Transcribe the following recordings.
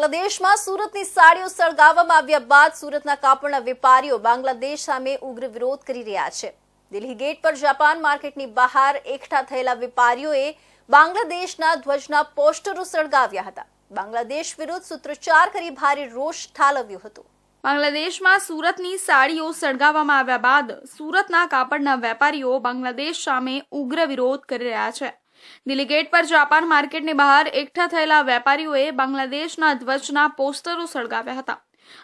બાંગ્લાદેશમાં સુરતની સાડીઓ સળગાવવામાં આવ્યા બાદ સુરતના કાપડના વેપારીઓ બાંગ્લાદેશ સામે ઉગ્ર વિરોધ કરી રહ્યા છે. દિલ્હી ગેટ પર જાપાન માર્કેટની બહાર એકઠા થયેલા વેપારીઓએ બાંગ્લાદેશના ધ્વજના પોસ્ટરો સળગાવ્યા હતા. બાંગ્લાદેશ વિરુદ્ધ સૂત્રોચ્ચાર કરી ભારે રોષ ઠાલવ્યો હતો. બાંગ્લાદેશમાં સુરતની સાડીઓ સળગાવવામાં આવ્યા બાદ સુરતના કાપડના વેપારીઓ બાંગ્લાદેશ સામે ઉગ્ર વિરોધ કરી રહ્યા છે. દિલ્હી ગેટ પર જાપાન માર્કેટની બહાર એકઠા થયેલા વેપારીઓએ બાંગ્લાદેશના ધ્વજના પોસ્ટરો સળગાવ્યા હતા.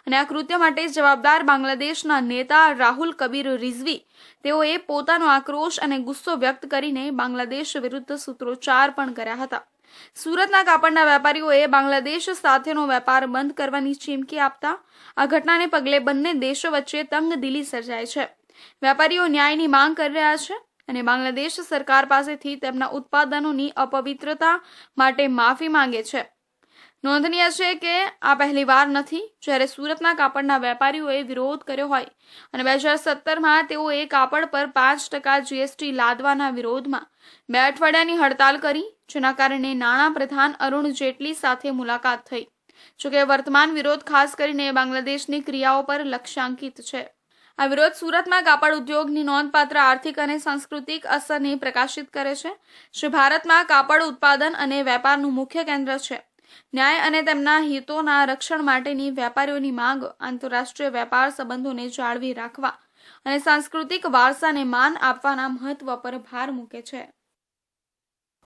અને આ કૃત્ય માટે જવાબદાર બાંગ્લાદેશના નેતા રાહુલ કબીર રિઝવી તેઓએ પોતાનો આક્રોશ અને ગુસ્સો વ્યક્ત કરીને બાંગ્લાદેશ વિરુદ્ધ સૂત્રોચ્ચાર પણ કર્યા હતા. સુરતના કાપડના વેપારીઓએ બાંગ્લાદેશ સાથેનો વેપાર બંધ કરવાની ચીમકી આપતા આ ઘટનાને પગલે બંને દેશો વચ્ચે તંગદિલી સર્જાય છે. વેપારીઓ ન્યાયની માંગ કરી રહ્યા છે અને બાંગ્લાદેશ સરકાર પાસેથી તેમના ઉત્પાદનોની અપવિત્રતા માટે માફી માંગે છે. નોંધનીય છે કે આ પહેલીવાર નથી જ્યારે સુરતના કાપડના વેપારીઓએ વિરોધ કર્યો હોય અને બે હજાર સત્તરમાં તેઓએ કાપડ પર પાંચ ટકા જીએસટી લાદવાના વિરોધમાં બે અઠવાડિયાની હડતાલ કરી, જેના કારણે નાણાં પ્રધાન અરુણ જેટલી સાથે મુલાકાત થઈ. જોકે વર્તમાન વિરોધ ખાસ કરીને બાંગ્લાદેશની ક્રિયાઓ પર લક્ષ્યાંકિત છે. આ વિરોધ સુરતમાં કાપડ ઉદ્યોગની નોંધપાત્ર આર્થિક અને સાંસ્કૃતિક અસરને પ્રકાશિત કરે છે. શ્રી ભારતમાં કાપડ ઉત્પાદન અને વેપારનું મુખ્ય કેન્દ્ર છે. ન્યાય અને તેમના હિતોના રક્ષણ માટેની વેપારીઓની માંગ આંતરરાષ્ટ્રીય વેપાર સંબંધોને જાળવી રાખવા અને સાંસ્કૃતિક વારસાને માન આપવાના મહત્વ પર ભાર મૂકે છે.